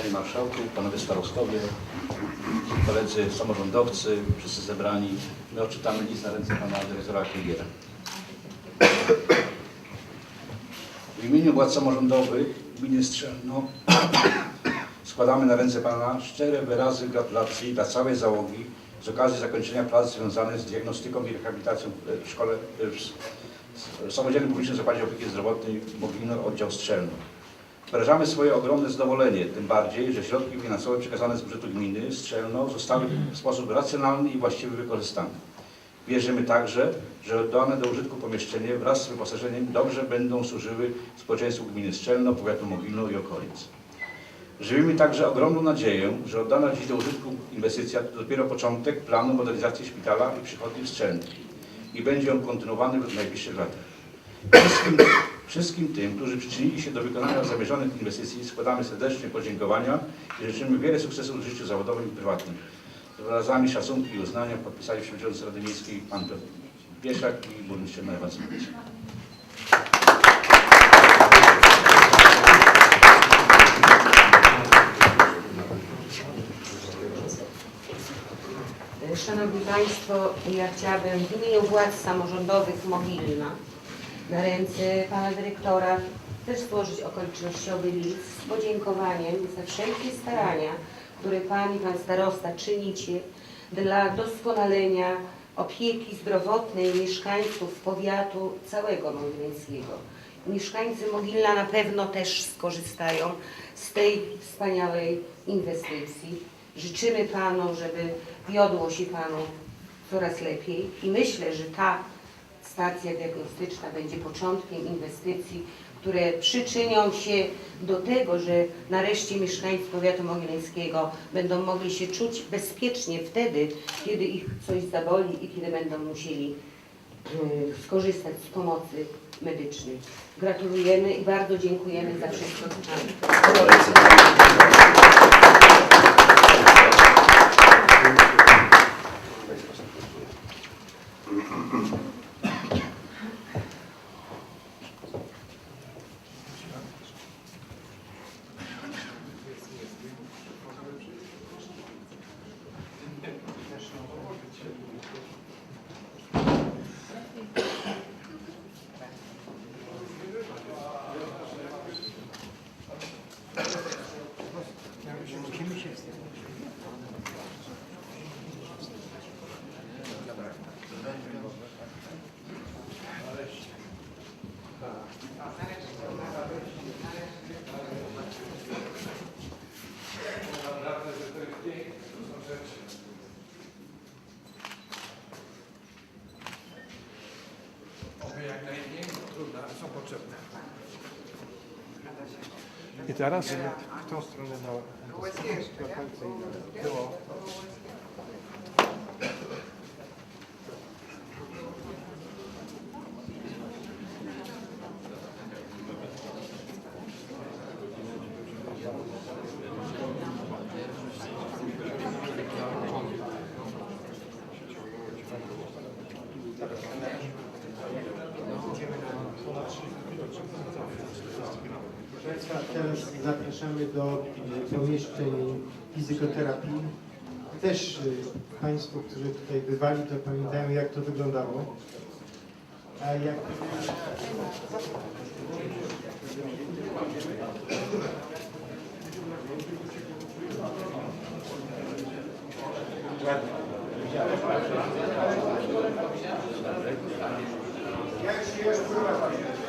Panie Marszałku, Panowie Starostowie, koledzy samorządowcy, wszyscy zebrani. My odczytamy list na ręce Pana Dyrektora Kligiera. W imieniu władz samorządowych gminy Strzelno składamy na ręce Pana szczere wyrazy gratulacji dla całej załogi z okazji zakończenia prac związanych z diagnostyką i rehabilitacją w szkole w w Samodzielnym Publicznym Zakładzie Opieki Zdrowotnej Mogilno Oddział Strzelno. Wyrażamy swoje ogromne zadowolenie, tym bardziej, że środki finansowe przekazane z budżetu gminy Strzelno zostały w sposób racjonalny i właściwy wykorzystane. Wierzymy także, że oddane do użytku pomieszczenie wraz z wyposażeniem dobrze będą służyły społeczeństwu gminy Strzelno, powiatu Mogilno i okolic. Żywimy także ogromną nadzieję, że oddana dziś do użytku inwestycja to dopiero początek planu modernizacji szpitala i przychodni w Strzelnie i będzie on kontynuowany w najbliższych latach. Wszystkim, wszystkim tym, którzy przyczynili się do wykonania zamierzonych inwestycji składamy serdecznie podziękowania i życzymy wiele sukcesów w życiu zawodowym i prywatnym. Z wyrazami i uznania podpisali przewodniczący Rady Miejskiej pan Pieszak i burmistrz Wacławicz. Szanowni Państwo, ja chciałabym w imieniu władz samorządowych Mogilna na ręce Pana Dyrektora też złożyć okolicznościowy list z podziękowaniem za wszelkie starania, które Pan i Pan Starosta czynicie dla doskonalenia opieki zdrowotnej mieszkańców powiatu całego mogilskiego. Mieszkańcy Mogilna na pewno też skorzystają z tej wspaniałej inwestycji. Życzymy Panu, żeby wiodło się Panu coraz lepiej i myślę, że ta stacja diagnostyczna będzie początkiem inwestycji, które przyczynią się do tego, że nareszcie mieszkańcy powiatu mogilskiego będą mogli się czuć bezpiecznie wtedy, kiedy ich coś zaboli i kiedy będą musieli y, skorzystać z pomocy medycznej. Gratulujemy i bardzo dziękujemy za wszystko, są potrzebne. I teraz w tą stronę na, na końcu i na tyło. Proszę Państwa, teraz zapraszamy do e, pomieszczeń fizykoterapii. Też e, Państwo, którzy tutaj bywali, to pamiętają jak to wyglądało. A jak... Ja już, ja już próbowałem.